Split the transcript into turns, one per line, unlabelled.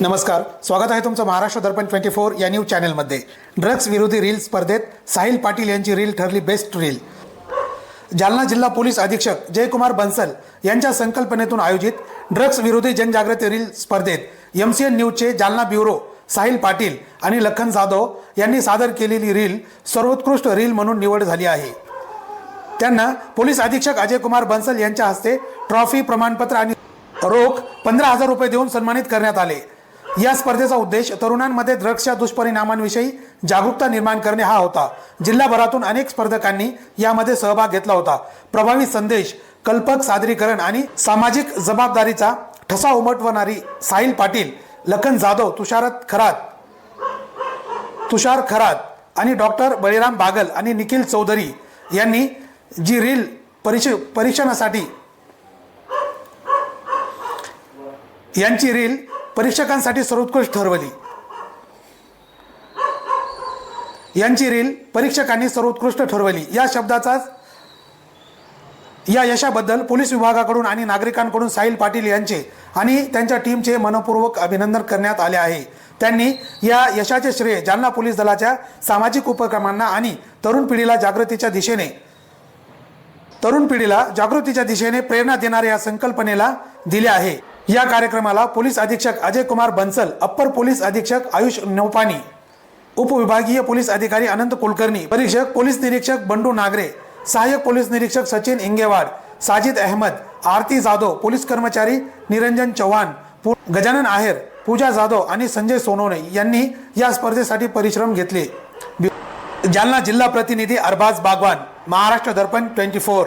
नमस्कार. स्वागत आहे तुमचं महाराष्ट्र दर्पण ट्वेंटी फोर या न्यूज चॅनलमध्ये. ड्रग्स विरोधी रील स्पर्धेत साहिल पाटील यांची रील ठरली बेस्ट रील. जालना जिल्हा पोलीस अधीक्षक जयकुमार बन्सल यांच्या संकल्पनेतून आयोजित ड्रग्स विरोधी जनजागृती रील स्पर्धेत एम सी एन न्यूजचे जालना ब्युरो साहिल पाटील आणि लखन जाधव यांनी सादर केलेली रील सर्वोत्कृष्ट रील म्हणून निवड झाली आहे. त्यांना पोलीस अधीक्षक अजय कुमार बन्सल यांच्या हस्ते ट्रॉफी प्रमाणपत्र आणि रोख पंधरा हजार रुपये देऊन सन्मानित करण्यात आले. या स्पर्धेचा उद्देश तरुणांमध्ये ड्रग्सच्या दुष्परिणामांविषयी जागरूकता निर्माण करणे हा होता. जिल्हाभरातून अनेक स्पर्धकांनी यामध्ये सहभाग घेतला होता. प्रभावी संदेश कल्पक सादरीकरण आणि सामाजिक जबाबदारीचा ठसा उमटवणारी साहिल पाटील लखन जाधव तुषारत खरात तुषार खरात आणि डॉक्टर बळीराम बागल आणि निखिल चौधरी यांनी जी रील परिश परीक्षणासाठी यांची रील परीक्षकांसाठी सर्वोत्कृष्ट ठरवली. यांची रील परीक्षकांनी सर्वोत्कृष्ट ठरवली. या शब्दाचाच या यशाबद्दल पोलीस विभागाकडून आणि नागरिकांकडून साहिल पाटील यांचे आणि त्यांच्या टीमचे मनपूर्वक अभिनंदन करण्यात आले आहे. त्यांनी या यशाचे श्रेय जालना पोलीस दलाच्या सामाजिक उपक्रमांना आणि तरुण पिढीला जागृतीच्या दिशेने तरुण पिढीला जागृतीच्या दिशेने प्रेरणा देणाऱ्या या संकल्पनेला दिले आहे. या कार्यक्रमाला पोलीस अधीक्षक अजय कुमार बन्सल अप्पर पोलीस अधीक्षक आयुष नौपानी उपविभागीय पोलीस अधिकारी अनंत कुलकर्णी परीक्षक पोलीस निरीक्षक बंडू नागरे सहाय्यक पोलीस निरीक्षक सचिन इंगेवाड साजिद अहमद आरती जाधव पोलीस कर्मचारी निरंजन चव्हाण गजानन आहेर पूजा जाधव आणि संजय सोनवणे यांनी या स्पर्धेसाठी परिश्रम घेतले. जालना जिल्हा प्रतिनिधी अरबाज बागवान महाराष्ट्र दर्पण ट्वेंटी फोर.